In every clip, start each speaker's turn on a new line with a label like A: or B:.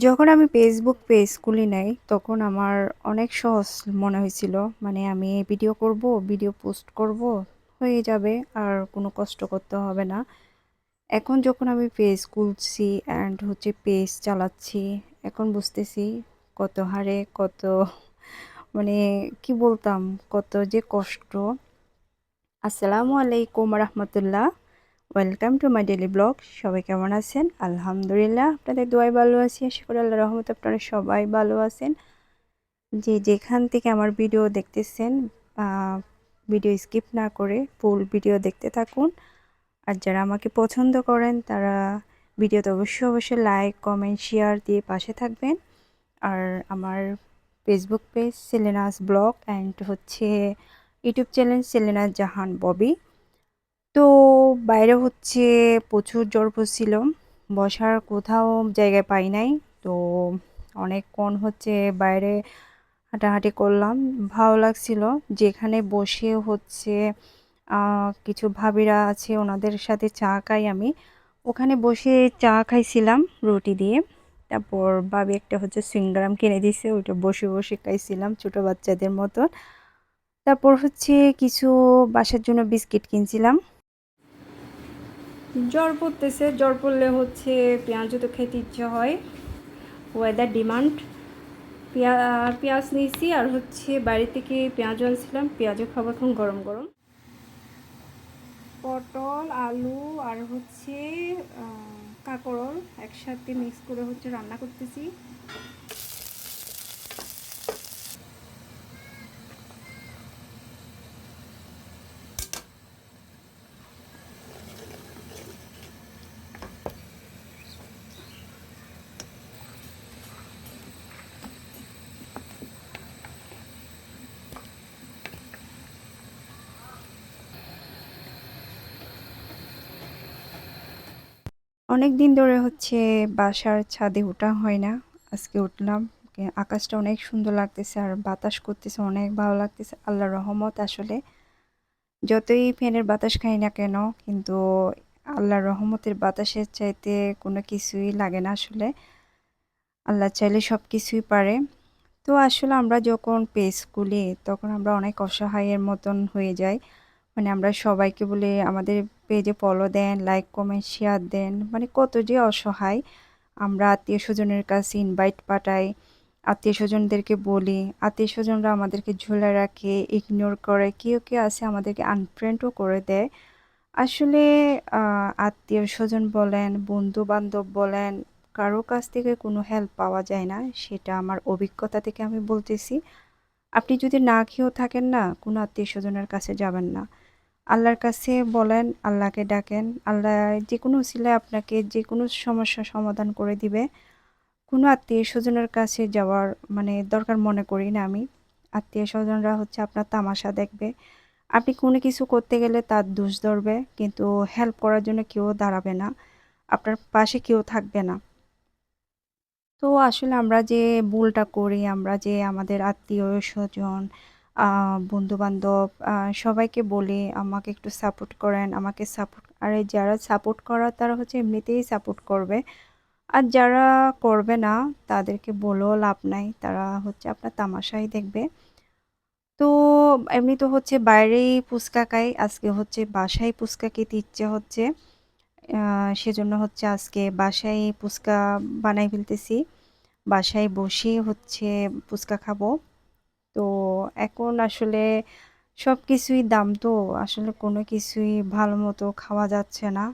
A: যখন আমি Facebook page খুলি নাই, তখন আমার অনেক সহজ মনে হয়েছিল মানে আমি ভিডিও করব ভিডিও পোস্ট করব, হয়ে যাবে, আর কোনো কষ্ট করতে হবে না। এখন যখন আমি পেজ খুলছি অ্যান্ড হচ্ছে পেজ চালাচ্ছি, এখন বুঝতেছি কত হারে, কত মানে কি বলতাম, কত যে কষ্ট। আসসালামু আলাইকুম রহমতুল্লাহ। Welcome to my daily blog সবাই কেমন আছেন? আলহামদুলিল্লাহ, আপনাদের দোয়াই ভালো আছি। আশা করি আল্লাহ রহমত আপনারা সবাই ভালো আছেন। যে যেখান থেকে আমার ভিডিও দেখতেছেন ভিডিও স্কিপ না করে ফুল ভিডিও দেখতে থাকুন। আর যারা আমাকে পছন্দ করেন, তারা ভিডিওতে অবশ্যই অবশ্যই লাইক কমেন্ট শেয়ার দিয়ে পাশে থাকবেন। আর আমার Facebook page Selena's blog and হচ্ছে YouTube channel Selena's Jahan Bobby. তো বাইরে হচ্ছে প্রচুর জ্বর পড়ছিল বসার কোথাও জায়গায় পাই নাই। তো অনেকক্ষণ হচ্ছে বাইরে হাঁটাহাঁটি করলাম। ভালো লাগছিল। যেখানে বসে হচ্ছে কিছু ভাবিরা আছে, ওনাদের সাথে চা খাই আমি। ওখানে বসে চা খাইছিলাম রুটি দিয়ে। তারপর ভাবি একটা হচ্ছে সিঙ্গারাম কিনে দিছে, ওইটা বসে বসে খাইছিলাম ছোটো বাচ্চাদের মতন। তারপর হচ্ছে কিছু বাসার জন্য বিস্কিট কিনছিলাম। জ্বর পড়তেছে, জ্বর পড়লে হচ্ছে পেঁয়াজও তো খেতে ইচ্ছে হয়। ওয়েদার ডিমান্ড পেঁয়া, পেঁয়াজ নিয়েছি আর হচ্ছে বাড়ি থেকে পেঁয়াজ আনছিলাম, পেঁয়াজও খাব এখন গরম গরম। পটল, আলু আর হচ্ছে কাঁকরোল একসাথে মিক্স করে হচ্ছে রান্না করতেছি। অনেক দিন ধরে হচ্ছে বাসার ছাদে ওঠা হয় না। আজকে উঠলাম। আকাশটা অনেক সুন্দর লাগতেছে আর বাতাস করতেছে, অনেক ভালো লাগতেছে। আল্লাহ রহমত আসলে। যতই ফ্যানের বাতাস খাই না কেন, কিন্তু আল্লাহর রহমতের বাতাসের চাইতে কোনো কিছুই লাগে না আসলে। আল্লাহ চাইলে সব কিছুই পারে। তো আসলে আমরা যখন পেজ খুলি তখন আমরা অনেক অসহায়ের মতন হয়ে যাই। মানে আমরা সবাইকে বলে আমাদের পেজে ফলো দেন লাইক কমেন্ট শেয়ার দেন। মানে কত যে অসহায়। আমরা আত্মীয় স্বজনের কাছে ইনভাইট পাঠাই, আত্মীয় স্বজনদেরকে বলি, আত্মীয় স্বজনরা আমাদেরকে ঝুলে রাখে ইগনোর করে, কেউ কেউ আছে আমাদেরকে আনফ্রেন্ডও করে দেয়। আসলে আত্মীয় স্বজন বলেন বন্ধু বান্ধব বলেন, কারও কাছ থেকে কোনো হেল্প পাওয়া যায় না, সেটা আমার অভিজ্ঞতা থেকে আমি বলতেছি। আপনি যদি না খেয়েও থাকেন না, কোনো আত্মীয় স্বজনের কাছে যাবেন না। আল্লাহর কাছে বলেন, আল্লাহকে ডাকেন, আল্লাহ যে কোনো সিলায় আপনাকে যে কোনো সমস্যা সমাধান করে দিবে। কোনো আত্মীয় স্বজনের কাছে যাওয়ার মানে দরকার মনে করি না আমি। আত্মীয় স্বজনরা হচ্ছে আপনার তামাশা দেখবে। আপনি কোনো কিছু করতে গেলে তার দোষ ধরবে, কিন্তু হেল্প করার জন্য কেউ দাঁড়াবে না। আপনার পাশে কেউ থাকবে না। তো আসলে আমরা যে ভুলটা করি, আমরা যে আমাদের আত্মীয় স্বজন বন্ধুবান্ধব সবাইকে বলি, আমাকে একটু সাপোর্ট করেন, আমাকে সাপোর্ট আর যারা সাপোর্ট করা তারা হচ্ছে এমনিতেই সাপোর্ট করবে। আর যারা করবে না, তাদেরকে বলেও লাভ নাই, তারা হচ্ছে আপনার তামাশাই দেখবে। তো এমনি তো হচ্ছে বাইরেই ফুচকা খাই, আজকে হচ্ছে বাসায় ফুচকা খেতে ইচ্ছে হচ্ছে। সেজন্য হচ্ছে আজকে বাসায় ফুচকা বানাই ফেলতেছি। বাসায় বসে হচ্ছে ফুচকা খাব। তো এখন আসলে সব কিছুই দাম তো, আসলে কোনো কিছুই ভালো মতো খাওয়া যাচ্ছে না।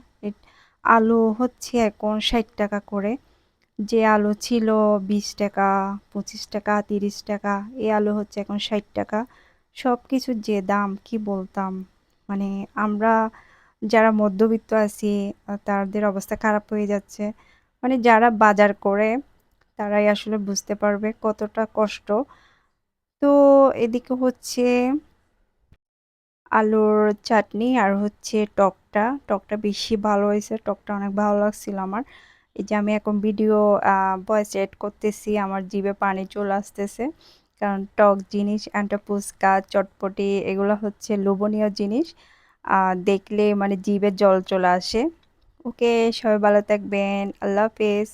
A: আলু হচ্ছে এখন ষাট টাকা করে। যে আলু ছিল বিশ টাকা, পঁচিশ টাকা, তিরিশ টাকা, এই আলু হচ্ছে এখন ষাট টাকা। সব কিছুর যে দাম, কি বলতাম? মানে আমরা যারা মধ্যবিত্ত আছি তাদের অবস্থা খারাপ হয়ে যাচ্ছে। মানে যারা বাজার করে তারাই আসলে বুঝতে পারবে কতটা কষ্ট। তো এদিকে হচ্ছে আলুর চাটনি আর হচ্ছে টকটা। টকটা বেশি ভালো হয়েছে, টকটা অনেক ভালো লাগছিল আমার। এই যে আমি এখন ভিডিও ভয়েস এড করতেছি, আমার জিভে পানি চলে আসতেছে। কারণ টক জিনিস ফুচকা, চটপটি, এগুলো হচ্ছে লোভনীয় জিনিস। দেখলে মানে জিভে জল চলে আসে। ওকে, সবাই ভালো থাকবেন। আল্লাহ হাফেজ।